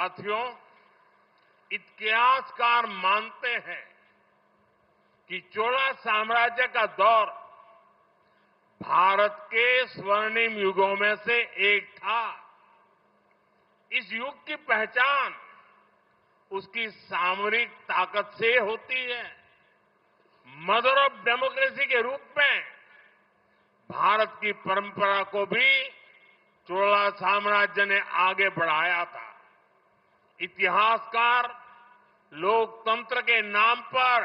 साथियों, इतिहासकार मानते हैं कि चोला साम्राज्य का दौर भारत के स्वर्णिम युगों में से एक था। इस युग की पहचान उसकी सामरिक ताकत से होती है। मदर ऑफ़ डेमोक्रेसी के रूप में भारत की परंपरा को भी चोला साम्राज्य ने आगे बढ़ाया था। इतिहासकार लोकतंत्र के नाम पर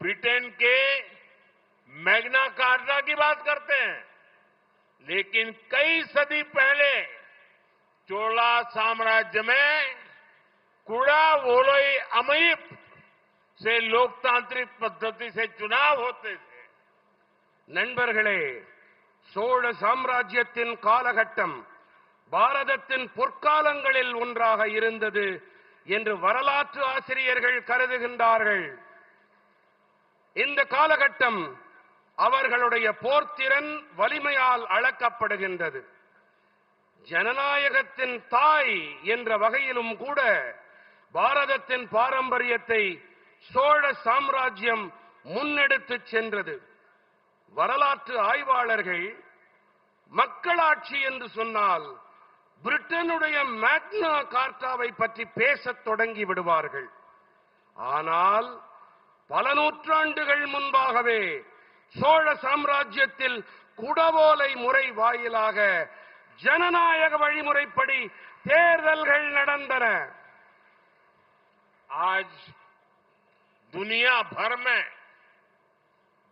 ब्रिटेन के मैग्ना कार्टा की बात करते हैं लेकिन कई सदी पहले चोला साम्राज्य में कुड़ा वोलोई अमयिप से लोकतांत्रिक पद्धति से चुनाव होते थे நண்பர்களே சோழ சாம்ராஜ்யத்தின் காலகட்டம் பாரதத்தின் பொற்காலங்களில் ஒன்றாக இருந்தது என்று வரலாற்று ஆசிரியர்கள் கருதுகின்றார்கள். இந்த காலகட்டம் அவர்களுடைய போர்த்திறன் வலிமையால் அளக்கப்படுகின்றது. ஜனநாயகத்தின் தாய் என்ற வகையிலும் கூட பாரதத்தின் பாரம்பரியத்தை சோழ சாம்ராஜ்யம் முன்னெடுத்துச் சென்றது. வரலாற்று ஆய்வாளர்கள் மக்களாட்சி என்று சொன்னால் பிரிட்டனுடைய மேக்னா கார்ட்டாவை பற்றி பேசத் தொடங்கி விடுவார்கள் ஆனால் பல நூற்றாண்டுகள் முன்பாகவே சோழ சாம்ராஜ்யத்தில் குடவோலை முறை வாயிலாக ஜனநாயக வழிமுறைப்படி தேர்தல்கள் நடந்தன आज दुनिया भर में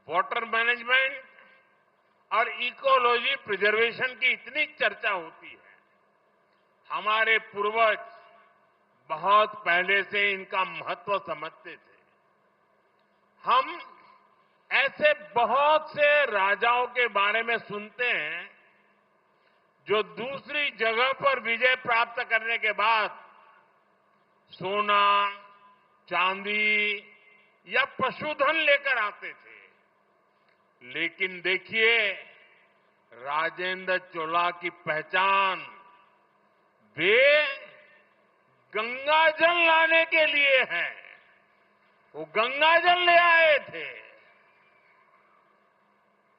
वाटर मैनेजमेंट और इकोलॉजी प्रिजर्वेशन की इतनी चर्चा होती है हमारे पूर्वज बहुत पहले से इनका महत्व समझते थे। हम ऐसे बहुत से राजाओं के बारे में सुनते हैं, जो दूसरी जगह पर विजय प्राप्त करने के बाद सोना, चांदी या पशुधन लेकर आते थे। लेकिन देखिए, राजेंद्र चोला की पहचान वे गंगा जल लाने के लिए है वो गंगा जल ले आए थे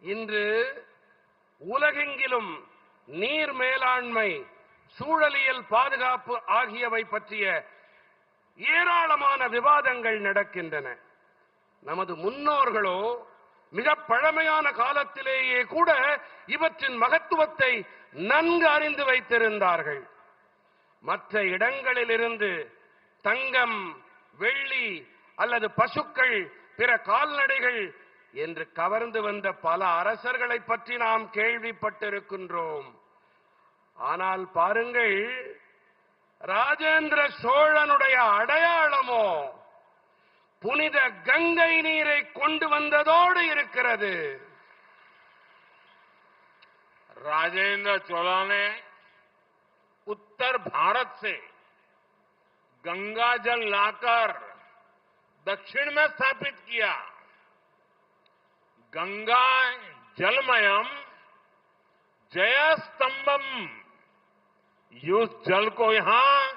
இன்று உலகெங்கிலும் நீர் மேலாண்மை சூழலியல் பாதுகாப்பு ஆகியவை பற்றிய ஏராளமான விவாதங்கள் நடக்கின்றன நமது முன்னோர்களோ மிக பழமையான காலத்திலேயே கூட இவற்றின் மகத்துவத்தை நன்கு அறிந்து வைத்திருந்தார்கள் மற்ற இடங்களிலிருந்து தங்கம் வெள்ளி அல்லது பசுக்கள் பிற கால்நடைகள் என்று கவர்ந்து வந்த பல அரசர்களை பற்றி நாம் கேள்விப்பட்டிருக்கின்றோம். ஆனால் பாருங்கள் ராஜேந்திர சோழனுடைய அடையாளமோ புனித கங்கை நீரை கொண்டு வந்ததோடு இருக்கிறது. ராஜேந்திர சோழனே उत्तर भारत से गंगा जल लाकर दक्षिण में स्थापित किया। गंगा जलमयम जय स्तंभम उस जल को यहाँ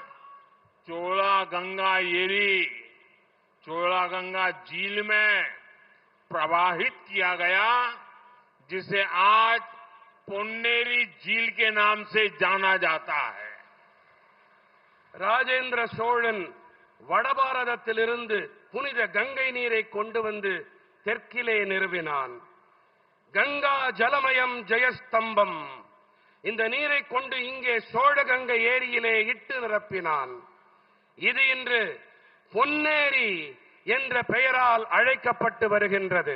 चोला गंगा येरी चोला गंगा झील में प्रवाहित किया गया, जिसे आज पुन्नेरी झील के नाम से जाना जाता है ராஜேந்திர சோழன் வடபாரதத்திலிருந்து புனித கங்கை நீரை கொண்டு வந்து தெற்கிலே நிறுவினான் கங்கா ஜலமயம் ஜெயஸ்தம்பம் இந்த நீரை கொண்டு இங்கே சோழகங்கை ஏரியிலே இட்டு நிரப்பினான் இது இன்று பொன்னேரி என்ற பெயரால் அழைக்கப்பட்டு வருகின்றது